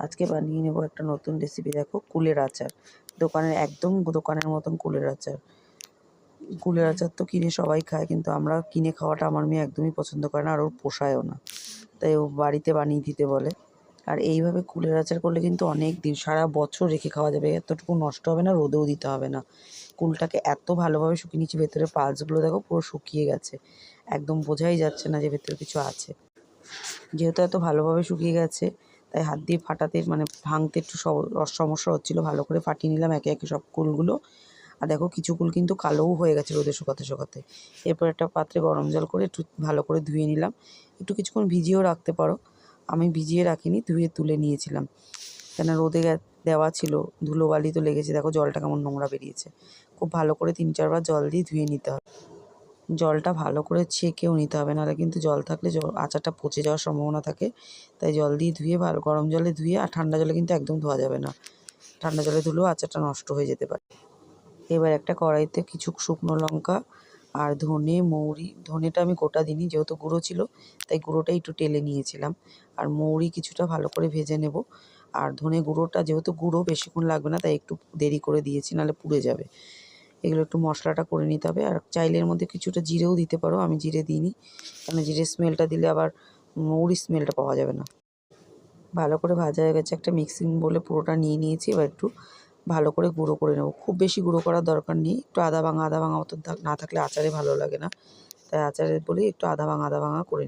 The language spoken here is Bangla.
আজকে বানিয়ে নেব একটা নতুন রেসিপি দেখো, কুলের আচার। দোকানের, একদম দোকানের মতন কুলের আচার। কুলের আচার তো কিনে সবাই খায়, কিন্তু আমরা কিনে খাওয়াটা আমার মেয়ে একদমই পছন্দ করে না, আর ওর পোষায়ও না। তাই ও বাড়িতে বানিয়ে দিতে বলে। আর এইভাবে কুলের আচার করলে কিন্তু অনেক দিন, সারা বছর রেখে খাওয়া যাবে। এতটুকু নষ্ট হবে না, রোদেও দিতে হবে না। কুলটাকে এত ভালোভাবে শুকিয়ে নিচ্ছি, ভেতরে পালসগুলো দেখো পুরো শুকিয়ে গেছে। একদম বোঝাই যাচ্ছে না যে ভেতরে কিছু আছে। যেহেতু এত ভালোভাবে শুকিয়ে গেছে তাই হাত দিয়ে ফাটাতে মানে ভাঙতে একটু সমস্যা হচ্ছিল। ভালো করে ফাটিয়ে নিলাম একে একে সব কুলগুলো। আর দেখো কিছু কুল কিন্তু কালোও হয়ে গেছে রোদে শুকাতে শুকাতে। এরপর একটা পাত্রে গরম জল করে একটু ভালো করে ধুয়ে নিলাম। একটু কিছুক্ষণ ভিজিয়েও রাখতে পারো। আমি ভিজিয়ে রাখিনি, ধুয়ে তুলে নিয়েছিলাম। কেন রোদে দেওয়া ছিল, ধুলোবালি তো লেগেছে। দেখো জলটা কেমন নোংরা বেরিয়েছে। খুব ভালো করে তিন চারবার জল দিয়ে ধুয়ে নিতে হবে। জলটা ভালো করে ছেঁকেও নিতে হবে, নাহলে কিন্তু জল থাকলে আচারটা পচে যাওয়ার সম্ভাবনা থাকে। তাই জল দিয়ে ধুয়ে ভালো গরম জলে ধুয়ে আর ঠান্ডা জলে কিন্তু একদম ধোয়া যাবে না। ঠান্ডা জলে ধুলেও আচারটা নষ্ট হয়ে যেতে পারে। এবার একটা কড়াইতে কিছু শুকনো লঙ্কা আর ধনে, মৌরি, ধনেটা আমি গোটা দিইনি, যেহেতু গুঁড়ো ছিল, তাই গুঁড়োটা একটু টেলে নিয়েছিলাম। আর মৌরি কিছুটা ভালো করে ভেজে নেব। আর ধনে গুঁড়োটা, যেহেতু গুঁড়ো বেশিক্ষণ লাগবে না, তাই একটু দেরি করে দিয়েছি, নাহলে পুড়ে যাবে। এগুলো একটু মশলাটা করে নিতে হবে। আর চাইলে এর মধ্যে কিছুটা জিরেও দিতে পারো, আমি জিরে দিইনি। কেন জিরের স্মেলটা দিলে আবার মৌরি স্মেলটা পাওয়া যাবে না। ভালো করে ভাজা হয়ে গেছে একটা মিক্সিং বলে পুরোটা নিয়ে নিয়েছি, এবার একটু ভালো করে গুঁড়ো করে নেব। খুব বেশি গুঁড়ো করার দরকার নেই, একটু আদা ভাঙা আদা ভাঙা মতন না থাকলে আচারে ভালো লাগে না। তাই আচারে বলি একটু আদা ভাঙা আদা ভাঙা করে